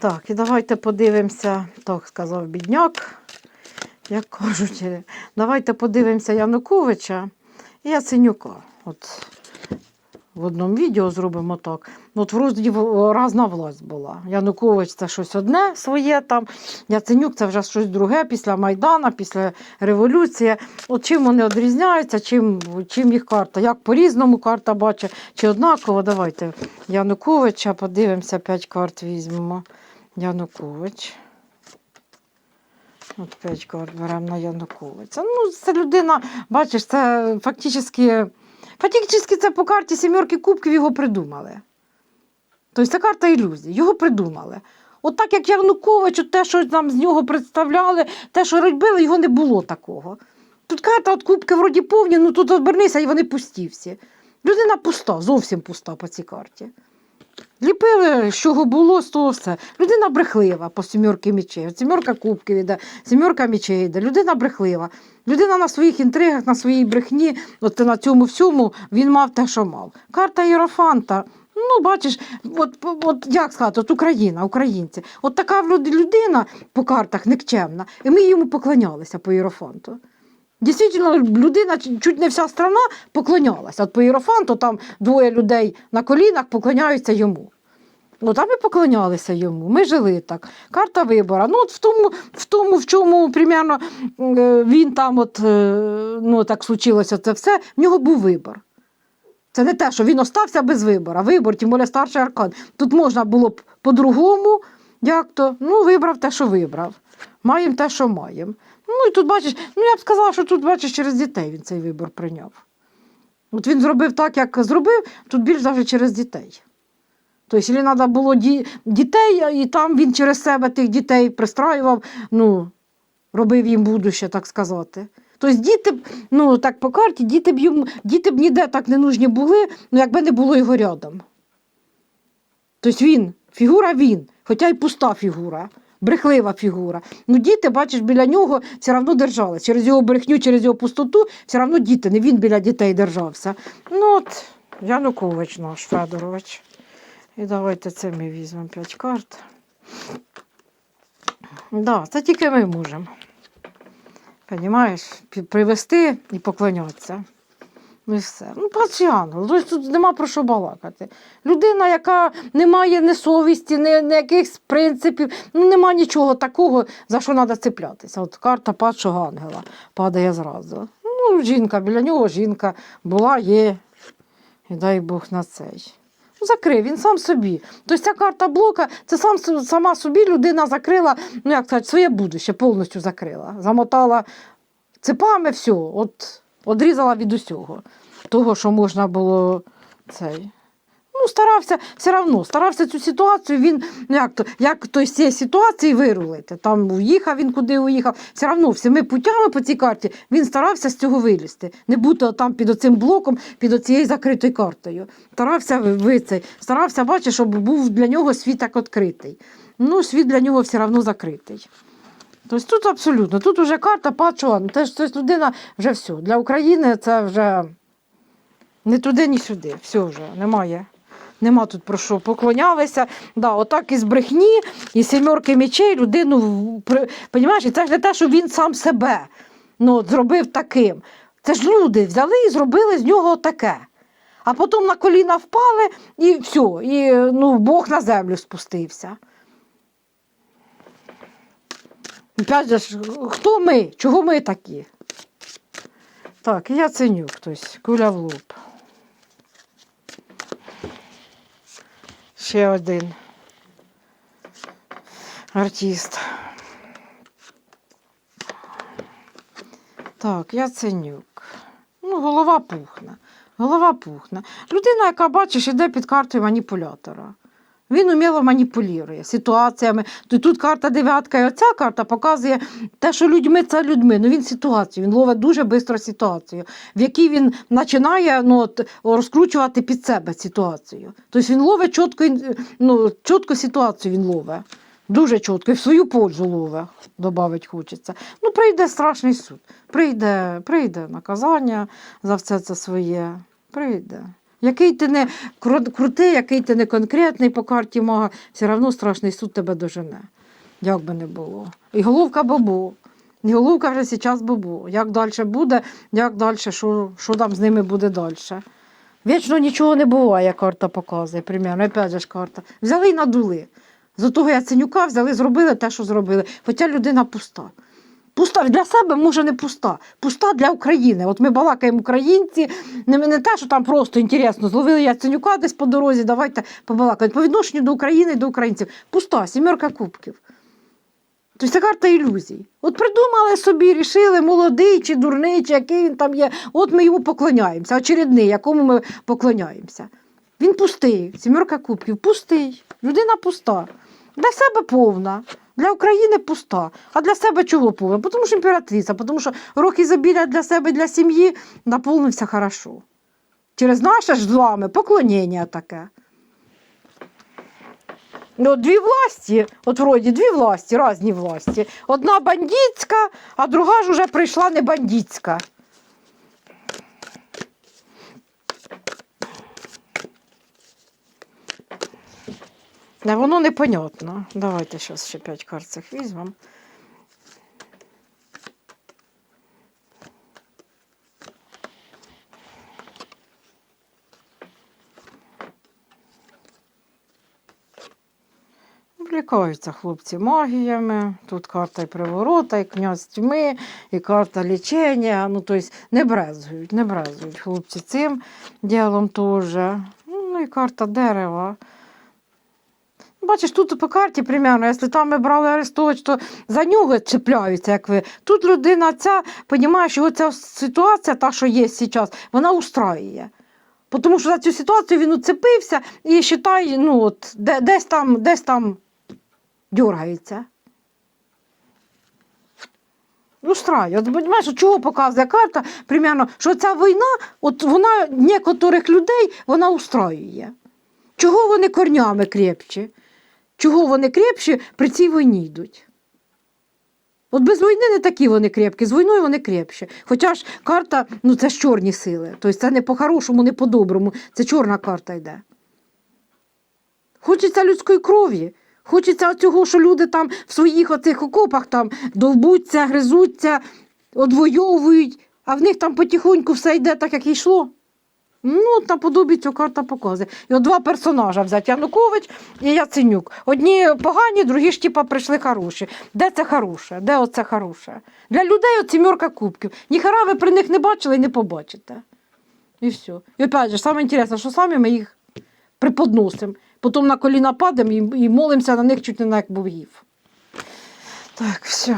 Так, і давайте подивимося, так сказав бідняк, як кажуть, давайте подивимося Януковича і Яценюка. От в одному відео зробимо так. Ну, От вроді разна власть була. Янукович це щось одне своє там, Яценюк це вже щось друге після Майдана, після революції. От чим вони відрізняються, чим, чим їх карта, як по-різному карта бачить, чи однаково. Давайте Януковича подивимося, 5 карт візьмемо. Янукович. От 5 карт беремо на Януковича. Ну, це людина, бачиш, це фактично. Фактично це по карті сімерки кубків його придумали. Тобто це карта ілюзій, його придумали. От так як Янукович, от те, що нам з нього представляли, те, що робили, його не було такого. Тут карта от кубки вроді повні, ну тут обернися і вони пусті всі. Людина пуста, зовсім пуста по цій карті. Ліпили, з чого було, з того все. Людина брехлива по сімерки мічей. От Сімерка кубків іде, сімерка мічей йде. Людина брехлива. Людина на своїх інтригах, на своїй брехні, от на цьому всьому він мав те, що мав. Карта Єрофанта. Ну, бачиш, от, от як сказати, от Україна, українці. От така людина по картах никчемна, і ми йому поклонялися по Єрофанту. Дійсно, людина, чуть не вся страна поклонялася. От по Єрофанту там двоє людей на колінах поклоняються йому. От, а ми поклонялися йому, ми жили так. Карта вибора. Ну, от в тому, в тому, в чому примерно е, він там, от, е, ну, так случилося це все, в нього був вибор. Це не те, що він остався без вибору. Вибор, тим більше старший аркан. Тут можна було б по-другому, як то, ну, вибрав те, що вибрав. Маємо те, що маємо. Ну і тут бачиш, ну я б сказала, що тут бачиш через дітей він цей вибір прийняв. От він зробив так, як зробив, тут більш навіть через дітей. Тобто, якщо треба було ді- дітей, і там він через себе тих дітей пристраював, ну, робив їм будуще, так сказати. Тобто діти б, ну так по карті, діти б йому, діти б ніде так не нужні були, ну якби не було його рядом. Тобто він, фігура він, хоча й пуста фігура, брехлива фігура. Ну діти, бачиш, біля нього все одно держали. Через його брехню, через його пустоту, все одно діти, не він біля дітей держався. Ну от, Янукович наш, Федорович. І давайте це ми візьмемо 5 карт. Да, це тільки ми можемо. Понімаєш, привести і поклонятися. Ну і все. Ну, паці ангел, тобто тут нема про що балакати. Людина, яка не має ні совісті, ні, ні якихось принципів, ну нема нічого такого, за що треба цеплятися. От карта падшого ангела падає зразу. Ну, жінка, біля нього жінка була, є. І дай Бог на цей. Ну, закрив, він сам собі. Тобто ця карта блока, це сам, сама собі людина закрила, ну як сказати, своє будуще повністю закрила. Замотала цепами все, от, одрізала від усього. Того, що можна було цей. Ну, старався все одно, старався цю ситуацію, він як то, як то з цієї ситуації вирулити. Там уїхав він куди уїхав. Все одно всіми путями по цій карті він старався з цього вилізти. Не бути там під оцим блоком, під оцією закритою картою. Старався ви- старався, бачиш, щоб був для нього світ так відкритий. Ну, світ для нього все одно закритий. Тобто тут абсолютно, тут вже карта ну теж тобто людина вже все. Для України це вже не туди, ні сюди. Все вже немає. Нема тут про що поклонялися. Да, отак із брехні, і сімерки мечей людину понімаєш, і це ж не те, що він сам себе ну, зробив таким. Це ж люди взяли і зробили з нього таке. А потім на коліна впали і все, і ну, Бог на землю спустився. Опять хто ми? Чого ми такі? Так, я ценю хтось, куля в лоб. Ще один артист. Так, Яценюк. Ну, голова пухна. Голова пухна. Людина, яка, бачиш, іде під картою маніпулятора. Він уміло маніпулює ситуаціями. Тут карта дев'ятка, і оця карта показує те, що людьми це людьми. Ну він ситуацію, він ловить дуже швидко ситуацію, в якій він починає ну, от, розкручувати під себе ситуацію. Тобто він ловить чітко, ну, чітко ситуацію він ловить. Дуже чітко, і в свою пользу ловить, додати хочеться. Ну, прийде страшний суд. Прийде, прийде наказання за все це своє. Прийде. Який ти не крутий, який ти не конкретний по карті мага, все одно страшний суд тебе дожене. Як би не було. І головка бобу. І головка вже зараз бобу. Як далі буде, як далі, що, що там з ними буде далі. Вічно нічого не буває, карта показує. Примерно, опять же ж карта. Взяли і надули. З того Яценюка взяли, зробили те, що зробили. Хоча людина пуста. Пуста для себе може не пуста, пуста для України. От ми балакаємо українці, не, не те, що там просто інтересно, зловили Яценюка десь по дорозі, давайте побалакати. По відношенню до України, і до українців. Пуста, сімерка кубків. Тобто це карта ілюзій. От придумали собі, рішили, молодий чи дурний, чи який він там є. От ми йому поклоняємося, очередний, якому ми поклоняємося. Він пустий, сімерка кубків, пустий. Людина пуста. Для себе повна, для України пуста. А для себе чого повна? Тому що імператриця, тому що рок ізобілля для себе, для сім'ї наповнився хорошо. Через наше ж з вами поклоніння таке. Ну, дві власті, от вроді дві власті, різні власті. Одна бандитська, а друга ж уже прийшла не бандитська. Да, воно непонятно. Давайте зараз ще п'ять карт цих візьмемо. Влікаються хлопці магіями. Тут карта і приворота, і князь тьми, і карта лічення. Ну, тобто не брезгують, не брезгують хлопці цим ділом теж. Ну і карта дерева. Бачиш, тут по карті, примерно, якщо там ми брали Арестович, то за нього чіпляються, як ви. Тут людина ця, розуміє, що ця ситуація, та, що є зараз, вона устраює. Тому що за цю ситуацію він уцепився і вважає, ну, от, де, десь там, десь там дергається. Устраює. От, розумієш, чого показує карта, примерно, що ця війна, от вона некоторих людей вона устраює. Чого вони корнями крепчі? Чого вони крепші при цій війні йдуть? От без війни не такі вони крепкі, з війною вони крепші. Хоча ж карта, ну це ж чорні сили. Тобто це не по-хорошому, не по-доброму. Це чорна карта йде. Хочеться людської крові. Хочеться цього, що люди там в своїх оцих окопах там довбуться, гризуться, одвоюють, а в них там потихоньку все йде так, як йшло. Ну, наподобі цю карта показує. І от два персонажа взяти Янукович і Яценюк. Одні погані, другі ж типа прийшли хороші. Де це хороше? Де оце хороше? Для людей от сімерка кубків. Ніхера ви при них не бачили і не побачите. І все. І опять же, саме інтересне, що самі ми їх приподносимо. Потім на коліна падаємо і, і молимося на них чуть не на як богів. Так, все.